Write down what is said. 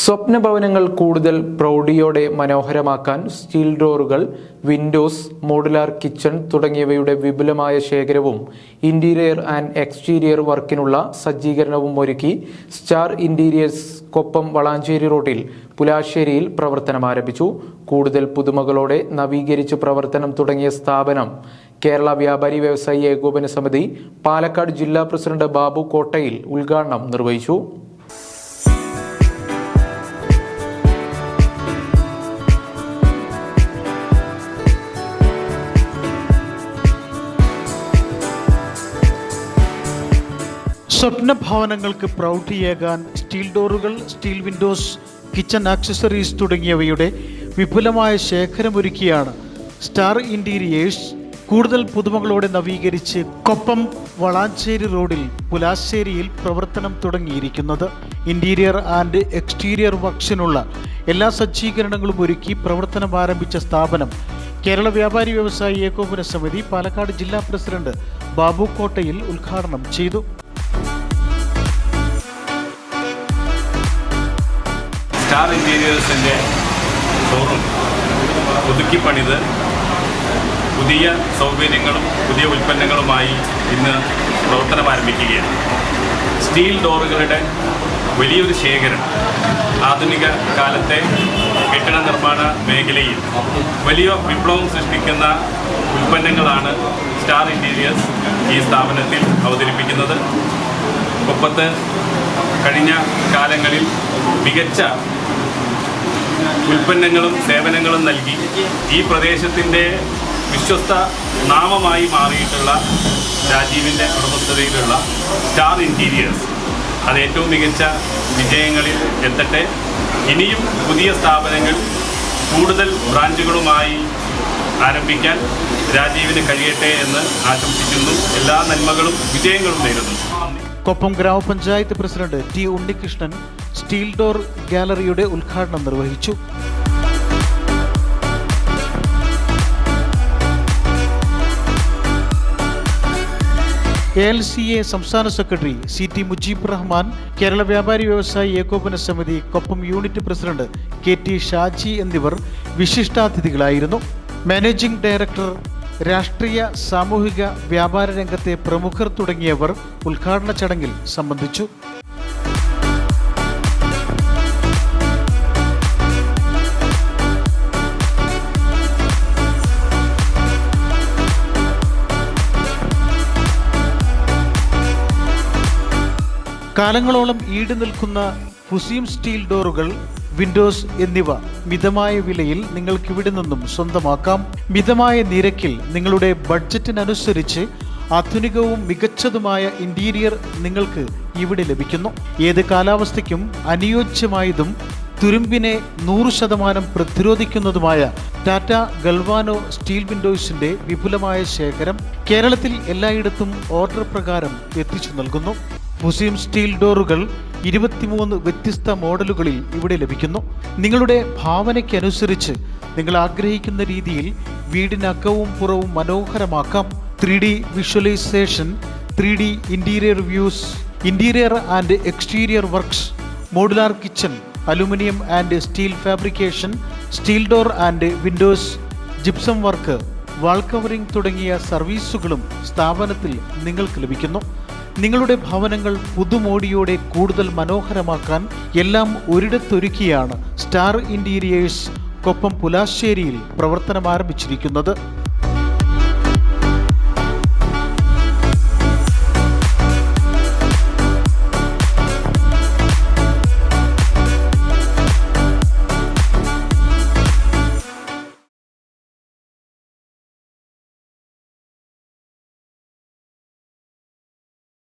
സ്വപ്ന ഭവനങ്ങൾ കൂടുതൽ പ്രൗഢിയോടെ മനോഹരമാക്കാൻ സ്റ്റീൽ ഡോറുകൾ വിൻഡോസ് മോഡുലാർ കിച്ചൺ തുടങ്ങിയവയുടെ വിപുലമായ ശേഖരവും ഇന്റീരിയർ ആൻഡ് എക്സ്റ്റീരിയർ വർക്കിനുള്ള സജ്ജീകരണവും ഒരുക്കി സ്റ്റാർ ഇന്റീരിയേഴ്സ് കൊപ്പം വളാഞ്ചേരി റോഡിൽ പുലാശ്ശേരിയിൽ പ്രവർത്തനം ആരംഭിച്ചു. കൂടുതൽ പുതുമകളോടെ നവീകരിച്ച് പ്രവർത്തനം തുടങ്ങിയ സ്ഥാപനം കേരള വ്യാപാരി വ്യവസായി ഏകോപന സമിതി പാലക്കാട് ജില്ലാ പ്രസിഡന്റ് ബാബു കോട്ടയിൽ ഉദ്ഘാടനം നിർവഹിച്ചു. സ്വപ്ന ഭവനങ്ങൾക്ക് പ്രൗഢിയേകാൻ സ്റ്റീൽ ഡോറുകൾ സ്റ്റീൽ വിൻഡോസ് കിച്ചൺ ആക്സസറീസ് തുടങ്ങിയവയുടെ വിപുലമായ ശേഖരമൊരുക്കിയാണ് സ്റ്റാർ ഇന്റീരിയേഴ്സ് കൂടുതൽ പുതുമകളോടെ നവീകരിച്ച് കൊപ്പം വളാഞ്ചേരി റോഡിൽ പുലാശ്ശേരിയിൽ പ്രവർത്തനം തുടങ്ങിയിരിക്കുന്നത്. ഇന്റീരിയർ ആൻഡ് എക്സ്റ്റീരിയർ വർക്സിനുള്ള എല്ലാ സജ്ജീകരണങ്ങളും ഒരുക്കി പ്രവർത്തനം ആരംഭിച്ച സ്ഥാപനം കേരള വ്യാപാരി വ്യവസായി ഏകോപന സമിതി പാലക്കാട് ജില്ലാ പ്രസിഡന്റ് ബാബു കോട്ടയിൽ ഉദ്ഘാടനം ചെയ്തു. സ്റ്റാർ ഇന്റീരിയേഴ്സിന്റെ ഷോറൂം പുതുക്കി പണിത് പുതിയ സൗകര്യങ്ങളും പുതിയ ഉൽപ്പന്നങ്ങളുമായി ഇന്ന് പ്രവർത്തനം ആരംഭിക്കുകയാണ്. സ്റ്റീൽ ഡോറുകളുടെ വലിയൊരു ശേഖരം ആധുനിക കാലത്തെ കെട്ടിട നിർമ്മാണ മേഖലയിൽ വലിയ വിപ്ലവം സൃഷ്ടിക്കുന്ന ഉൽപ്പന്നങ്ങളാണ് സ്റ്റാർ ഇന്റീരിയേഴ്സ് ഈ സ്ഥാപനത്തിൽ അവതരിപ്പിക്കുന്നത്. ഒപ്പത്ത് കഴിഞ്ഞ കാലങ്ങളിൽ മികച്ച ഉൽപ്പന്നങ്ങളും സേവനങ്ങളും നൽകി ഈ പ്രദേശത്തിന്റെ വിശ്വസ്ത നാമമായി മാറിയിട്ടുള്ള രാജീവിന്റെ ഉടമസ്ഥതയിലുള്ള സ്റ്റാർ ഇന്റീരിയേഴ്സ്. അത് ഏറ്റവും മികച്ച വിജയങ്ങളിൽ എത്തട്ടെ. ഇനിയും പുതിയ സ്ഥാപനങ്ങൾ കൂടുതൽ ബ്രാഞ്ചുകളുമായി ആരംഭിക്കാൻ രാജീവിന് കഴിയട്ടെ എന്ന് ആശംസിക്കുന്നു. എല്ലാ നന്മകളും വിജയങ്ങളും നേരുന്നു. Koppam grama panchayat president T Unnikrishnan steel door ഗാലറിയുടെ ഉദ്ഘാടനം നിർവഹിച്ചു. എ എൽ സി എ സംസ്ഥാന secretary C T Mujeeb Rahman Kerala Vyapari Vyavasayi Ekopana Samithi Koppam unit president K T Shaji എന്നിവർ വിശിഷ്ടാതിഥികളായിരുന്നു. മാനേജിംഗ് ഡയറക്ടർ രാഷ്ട്രീയ സാമൂഹിക വ്യാപാര രംഗത്തെ പ്രമുഖർ തുടങ്ങിയവർ ഉദ്ഘാടന ചടങ്ങിൽ സംബന്ധിച്ചു. കാലങ്ങളോളം ഈട് നിൽക്കുന്ന ഫുസീം സ്റ്റീൽ ഡോറുകൾ വിൻഡോസ് എന്നിവ മിതമായ വിലയിൽ നിങ്ങൾക്ക് ഇവിടെ നിന്നും സ്വന്തമാക്കാം. മിതമായ നിരക്കിൽ നിങ്ങളുടെ ബഡ്ജറ്റിനനുസരിച്ച് ആധുനികവും മികച്ചതുമായ ഇന്റീരിയർ നിങ്ങൾക്ക് ഇവിടെ ലഭിക്കുന്നു. ഏത് കാലാവസ്ഥയ്ക്കും അനുയോജ്യമായതും തുരുമ്പിനെ നൂറ് ശതമാനം പ്രതിരോധിക്കുന്നതുമായ ടാറ്റ ഗൽവാനോ സ്റ്റീൽ വിൻഡോസിന്റെ വിപുലമായ ശേഖരം കേരളത്തിൽ എല്ലായിടത്തും ഓർഡർ പ്രകാരം എത്തിച്ചു നൽകുന്നു. മുസ്ലിം സ്റ്റീൽ ഡോറുകൾ ഇരുപത്തിമൂന്ന് വ്യത്യസ്ത മോഡലുകളിൽ ഇവിടെ ലഭിക്കുന്നു. നിങ്ങളുടെ ഭാവനയ്ക്കനുസരിച്ച് നിങ്ങൾ ആഗ്രഹിക്കുന്ന രീതിയിൽ വീടിനകവും പുറവും മനോഹരമാക്കാം. Three D visualisation three D interior views interior and exterior works modular kitchen aluminium and steel fabrication steel door and windows gypsum work wall covering തുടങ്ങിയ സർവീസുകളും സ്ഥാപനത്തിൽ നിങ്ങൾക്ക് ലഭിക്കുന്നു. നിങ്ങളുടെ ഭവനങ്ങൾ പുതുമോടിയോടെ കൂടുതൽ മനോഹരമാക്കാൻ എല്ലാം ഒരിടത്തൊരുക്കിയാണ് സ്റ്റാർ ഇന്റീരിയേഴ്സ് കൊപ്പം പുലാശ്ശേരിയിൽ പ്രവർത്തനം ആരംഭിച്ചിരിക്കുന്നത്